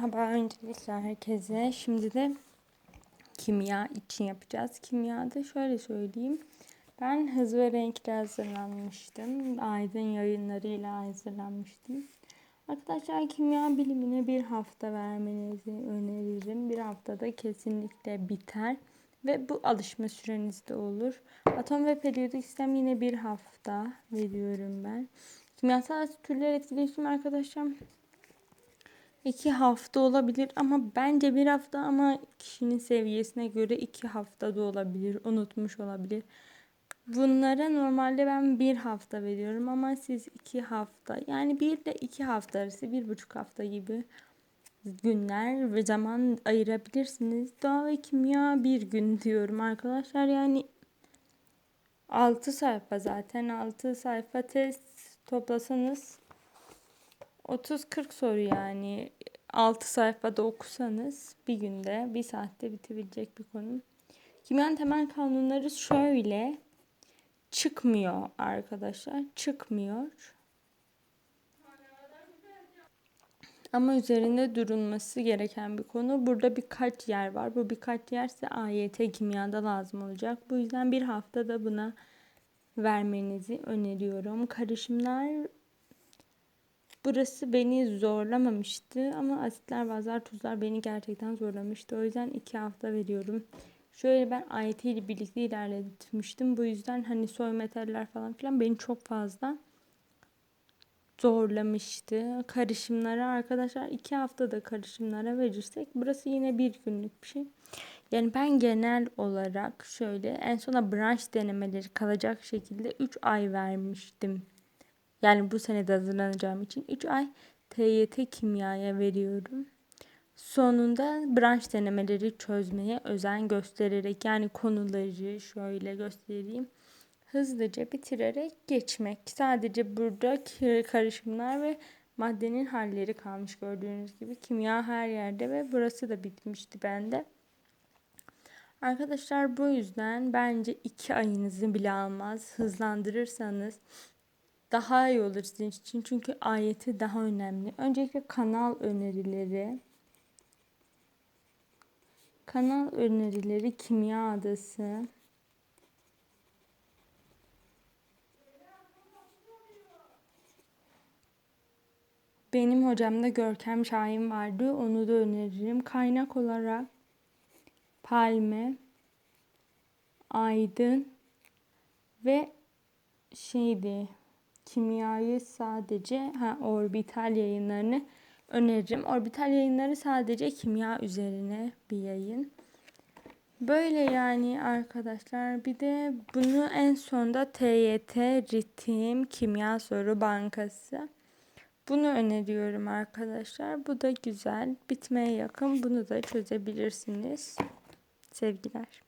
Merhaba öncelikle herkese. Şimdi de kimya için yapacağız. Kimyada şöyle söyleyeyim. Ben hız ve renkle hazırlanmıştım. Aydın yayınlarıyla hazırlanmıştım. Arkadaşlar kimya bilimine bir hafta vermenizi öneririm. Bir haftada kesinlikle biter. Ve bu alışma süreniz de olur. Atom ve periyodik sistem yine bir hafta veriyorum ben. Kimyasal türler etkileşim arkadaşlar iki hafta olabilir ama bence bir hafta ama kişinin seviyesine göre iki hafta da olabilir. Unutmuş olabilir. Bunlara normalde ben bir hafta veriyorum ama siz iki hafta yani bir de iki hafta arası bir buçuk hafta gibi günler ve zaman ayırabilirsiniz. Doğa ve kimya bir gün diyorum arkadaşlar yani 6 sayfa zaten 6 sayfa test toplasanız 30-40 soru yani 6 sayfada okusanız bir günde bir saatte bitebilecek bir konu. Kimyanın temel kanunları şöyle çıkmıyor arkadaşlar. Çıkmıyor. Ama üzerinde durulması gereken bir konu. Burada birkaç yer var. Bu birkaç yer ise AYT kimyada lazım olacak. Bu yüzden bir haftada buna vermenizi öneriyorum. Karışımlar Burası beni zorlamamıştı ama asitler, bazılar, tuzlar beni gerçekten zorlamıştı. O yüzden iki hafta veriyorum. Şöyle ben AYT ile birlikte ilerletmiştim. Bu yüzden hani soy metaller falan filan beni çok fazla zorlamıştı. Karışımlara arkadaşlar iki haftada karışımlara verirsek burası yine bir günlük bir şey. Yani ben genel olarak şöyle en sona branş denemeleri kalacak şekilde 3 ay vermiştim. Yani bu senede hazırlanacağım için 3 ay TYT kimyaya veriyorum. Sonunda branş denemeleri çözmeye özen göstererek yani konuları şöyle göstereyim. Hızlıca bitirerek geçmek. Sadece burada karışımlar ve maddenin halleri kalmış gördüğünüz gibi. Kimya her yerde ve burası da bitmişti bende. Arkadaşlar bu yüzden bence iki ayınızı bile almaz. Hızlandırırsanız daha iyi olur sizin için. Çünkü ayeti daha önemli. Öncelikle kanal önerileri. Kanal önerileri Kimya Adası. Benim hocamda Görkem Şahin vardı. Onu da öneririm. Kaynak olarak Palme, Aydın ve şeydi kimyayı sadece ha, orbital yayınlarını öneririm. Orbital yayınları sadece kimya üzerine bir yayın. Böyle yani arkadaşlar. Bir de bunu en sonda TYT Ritim Kimya Soru Bankası. Bunu öneriyorum arkadaşlar. Bu da güzel. Bitmeye yakın. Bunu da çözebilirsiniz. Sevgiler.